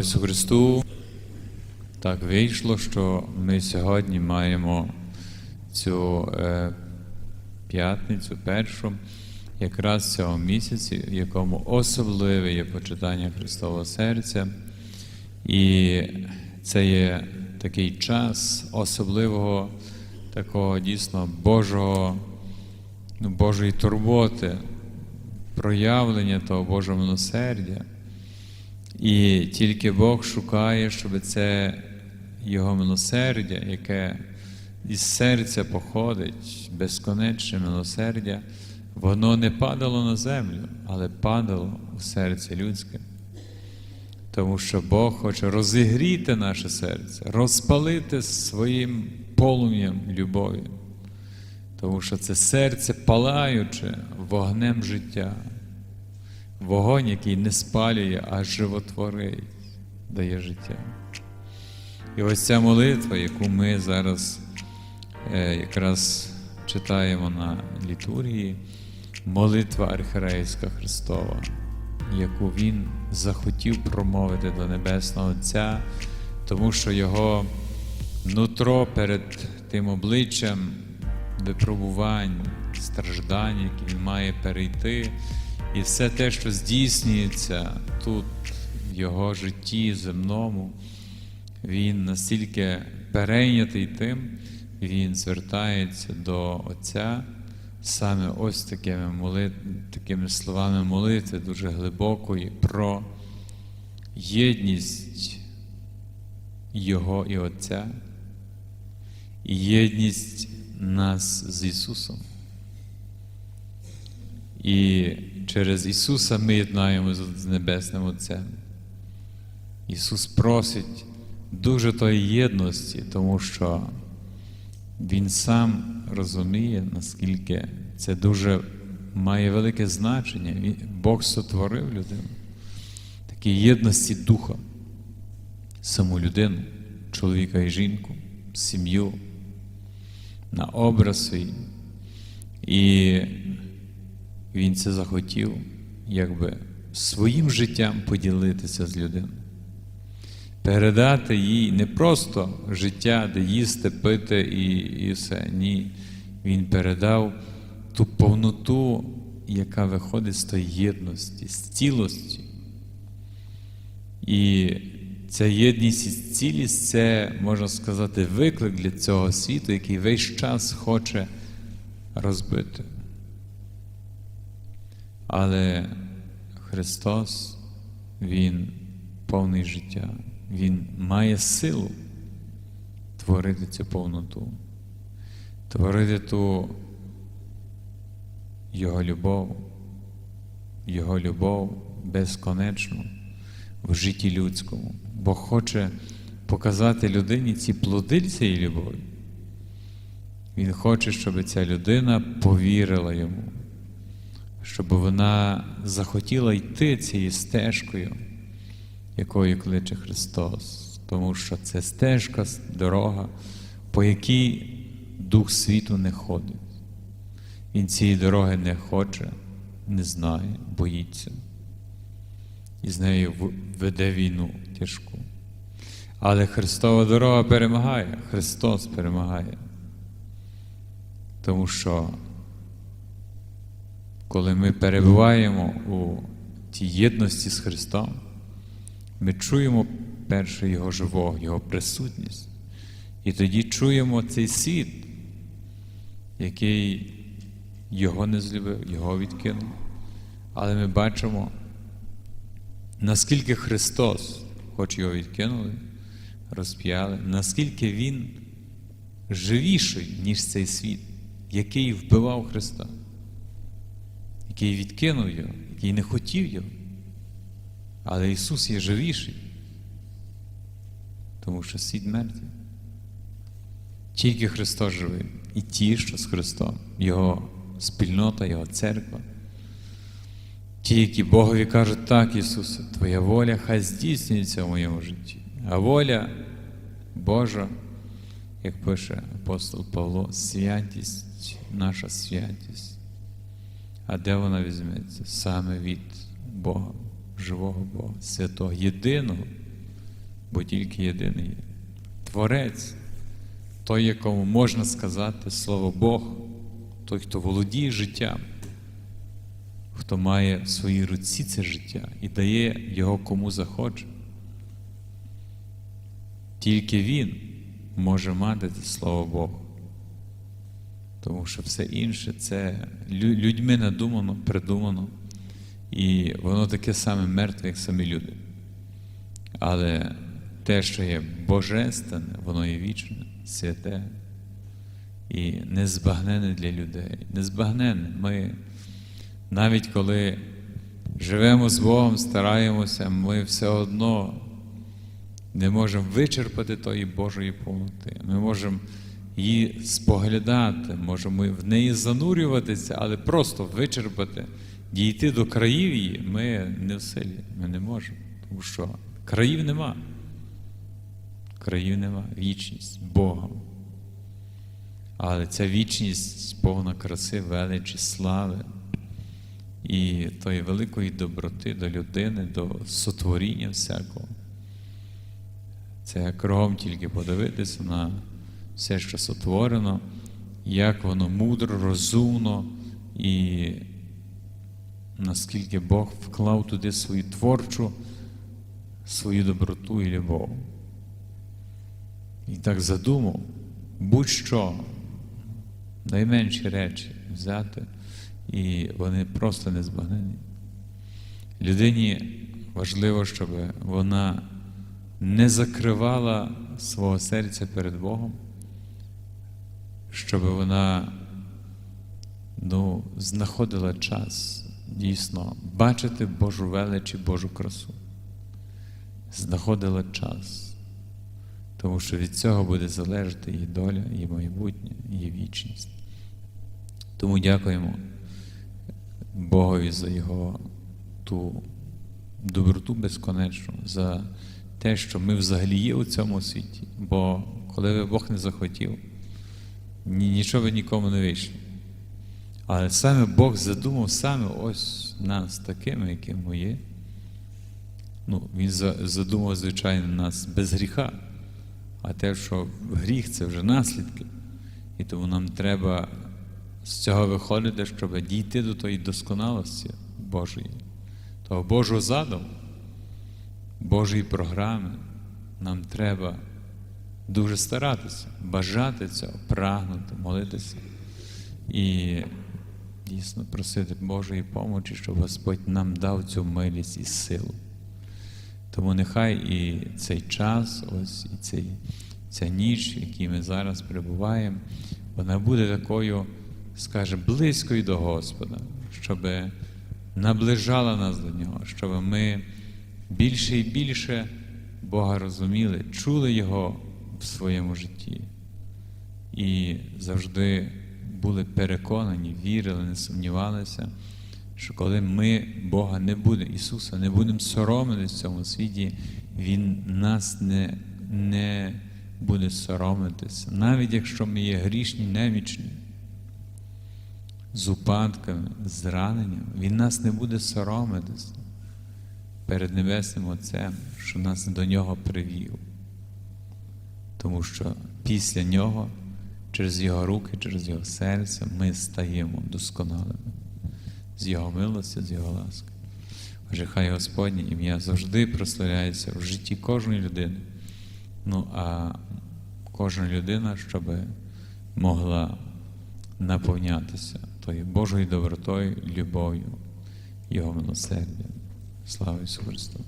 Ісусу Христу. Так вийшло, що ми сьогодні маємо цю е, п'ятницю першу, якраз цього місяці, в якому особливе є почитання Христового серця. І це є такий час особливого, такого дійсно Божого, ну, Божої турботи, проявлення того Божого милосердя. І тільки Бог шукає, щоб це Його милосердя, яке із серця походить, безконечне милосердя, воно не падало на землю, але падало у серце людське. Тому що Бог хоче розігріти наше серце, розпалити своїм полум'ям любові. Тому що це серце палаюче вогнем життя. Вогонь, який не спалює, а животворить, дає життя. І ось ця молитва, яку ми зараз е, якраз читаємо на літургії, молитва Архірейська Христова, яку Він захотів промовити до Небесного Отця, тому що Його нутро перед тим обличчям випробувань, страждань, які він має перейти. І все те, що здійснюється тут, в його житті земному, він настільки перейнятий тим, він звертається до Отця саме ось такими, молит... такими словами молитви дуже глибокої про єдність Його і Отця, і єдність нас з Ісусом. І через Ісуса ми єднаємося з Небесним Отцем. Ісус просить дуже тої єдності, тому що Він сам розуміє, наскільки це дуже має велике значення. Бог сотворив людину, такі єдності духа, саму людину, чоловіка і жінку, сім'ю, на образ свій. І він це захотів, якби своїм життям поділитися з людиною, передати їй не просто життя, де їсти, пити і, і все. Ні. Він передав ту повноту, яка виходить з тої єдності, з цілості. І ця єдність і цілість це, можна сказати, виклик для цього світу, який весь час хоче розбити. Але Христос, Він повний життя, Він має силу творити цю повноту, творити ту Його любов, Його любов безконечну в житті людському. Бог хоче показати людині ці плоди цієї любові. Він хоче, щоб ця людина повірила йому щоб вона захотіла йти цією стежкою, якою кличе Христос, тому що це стежка, дорога, по якій Дух світу не ходить. Він цієї дороги не хоче, не знає, боїться. І з нею веде війну тяжку. Але Христова дорога перемагає, Христос перемагає. Тому що коли ми перебуваємо у тій єдності з Христом, ми чуємо перше Його живого, Його присутність. І тоді чуємо цей світ, який Його не злюбив, Його відкинув. Але ми бачимо, наскільки Христос, хоч його відкинули, розп'яли, наскільки Він живіший, ніж цей світ, який вбивав Христа який відкинув його, який не хотів його. Але Ісус є живіший, тому що світ мертвий. Тільки Христос живий. І ті, що з Христом, Його спільнота, Його церква. Ті, які Богові кажуть, так, Ісусе, Твоя воля хай здійснюється в моєму житті. А воля Божа, як пише апостол Павло, святість, наша святість. А де вона візьметься? Саме від Бога, живого Бога, святого, єдиного, бо тільки єдиний є. Творець, той, якому можна сказати слово Бог, той, хто володіє життям, хто має в своїй руці це життя і дає його кому захоче. Тільки Він може мати це слово Богу. Тому що все інше це людьми надумано, придумано, і воно таке саме мертве, як самі люди. Але те, що є божественне, воно є вічне, святе і незбагнене для людей. Незбагнене. Ми навіть коли живемо з Богом, стараємося, ми все одно не можемо вичерпати тої Божої повноти. Ми можемо її споглядати, можемо в неї занурюватися, але просто вичерпати, дійти до країв її ми не в силі, ми не можемо. Тому що країв нема. Країв нема. Вічність Богом. Але ця вічність повна краси, величі, слави і тої великої доброти до людини, до сотворіння всякого. Це кругом тільки подивитися на все, що сотворено, як воно мудро, розумно і наскільки Бог вклав туди свою творчу, свою доброту і любов. І так задумав, будь-що, найменші речі взяти, і вони просто не збагнені. Людині важливо, щоб вона не закривала свого серця перед Богом, щоб вона ну, знаходила час дійсно бачити Божу велич і Божу красу. Знаходила час, тому що від цього буде залежати її доля, її майбутнє, її вічність. Тому дякуємо Богові за його ту доброту безконечну, за те, що ми взагалі є у цьому світі. Бо коли Бог не захотів, нічого нікому не вийшло. Але саме Бог задумав саме ось нас такими, якими є. Ну, Він задумав, звичайно, нас без гріха, а те, що гріх це вже наслідки. І тому нам треба з цього виходити, щоб дійти до тої досконалості Божої, того Божого задуму, Божої програми. Нам треба дуже старатися, бажати цього, прагнути, молитися і дійсно просити Божої помочі, щоб Господь нам дав цю милість і силу. Тому нехай і цей час, ось і цей, ця ніч, в якій ми зараз перебуваємо, вона буде такою, скаже, близькою до Господа, щоб наближала нас до Нього, щоб ми більше і більше Бога розуміли, чули Його в своєму житті і завжди були переконані, вірили, не сумнівалися, що коли ми Бога не будемо, Ісуса, не будемо соромитись в цьому світі, Він нас не, не буде соромитися, навіть якщо ми є грішні, немічні, з упадками, зраненням, Він нас не буде соромитися перед Небесним Отцем, що нас до Нього привів. Тому що після Нього, через Його руки, через Його серце, ми стаємо досконалими з Його милості, з Його ласки. Отже, хай Господнє ім'я завжди прославляється в житті кожної людини. Ну а кожна людина, щоб могла наповнятися тою Божою добротою, любов'ю, Його милосердям. Слава Ісусу Христу!